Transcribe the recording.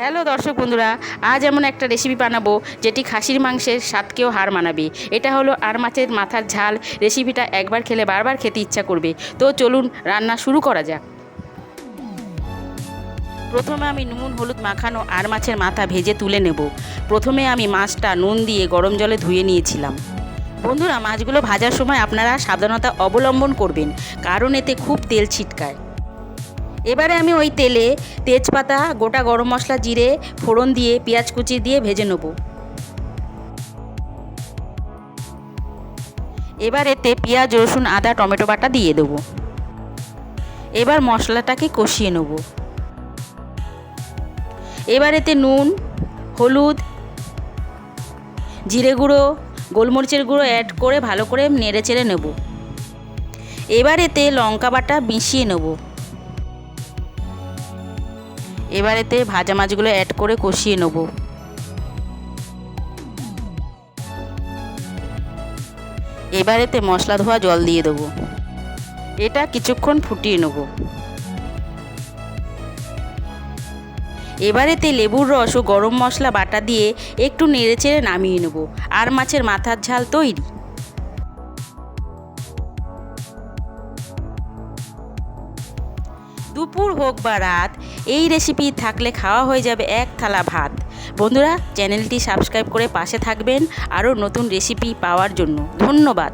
Hello দর্শক বন্ধুরা, আজ এমন একটা রেসিপি বানাবো যেটি খাসির মাংসের স্বাদকেও হার মানাবে। এটা হলো আর মাছের মাথার ঝাল রেসিপিটা একবার খেলে বারবার খেতে ইচ্ছা করবে। তো চলুন রান্না শুরু করা যাক। প্রথমে আমি নুন, হলুদ মাখানো আর মাছের মাথা ভেজে তুলে নেব। প্রথমে আমি মাছটা নুন দিয়ে গরম জলে ধুয়ে নিয়েছিলাম। বন্ধুরা, মাছগুলো ভাজার সময় আপনারা সাবধানতা অবলম্বন করবেন, কারণ এতে খুব তেল ছিটকায়। এবারে আমি ওই তেলে তেজপাতা, গোটা গরম মশলা, জিরে, ফোড়ন দিয়ে, পেঁয়াজ কুচি দিয়ে ভেজে নেব। এবার এতে পেঁয়াজ, রসুন, আদা, টমেটো বাটা দিয়ে দেবো। এবার মশলাটাকে কষিয়ে নেব। এবার এতে নুন, হলুদ, জিরে গুঁড়ো, গোলমরিচের গুঁড়ো অ্যাড করে ভালো করে নেড়ে চেড়ে নেব। এবার এতে লঙ্কা বাটা মিশিয়ে নেব। এবার এতে ভাজা মাছগুলো অ্যাড করে কষিয়ে নেব। এবার এতে মশলা ধোয়া জল দিয়ে দেবো। এটা কিছুক্ষণ ফুটিয়ে নেব। এবার এতে লেবুর রস ও গরম মশলা বাটা দিয়ে একটু নেড়েচেড়ে নামিয়ে নেব। আর মাছের মাথার ঝাল তৈরি। দুপুর হোক বা রাত, এই রেসিপি থাকলে খাওয়া হয়ে যাবে এক থালা ভাত। বন্ধুরা চ্যানেলটি সাবস্ক্রাইব করে পাশে থাকবেন। আরও নতুন রেসিপি পাওয়ার জন্য। ধন্যবাদ।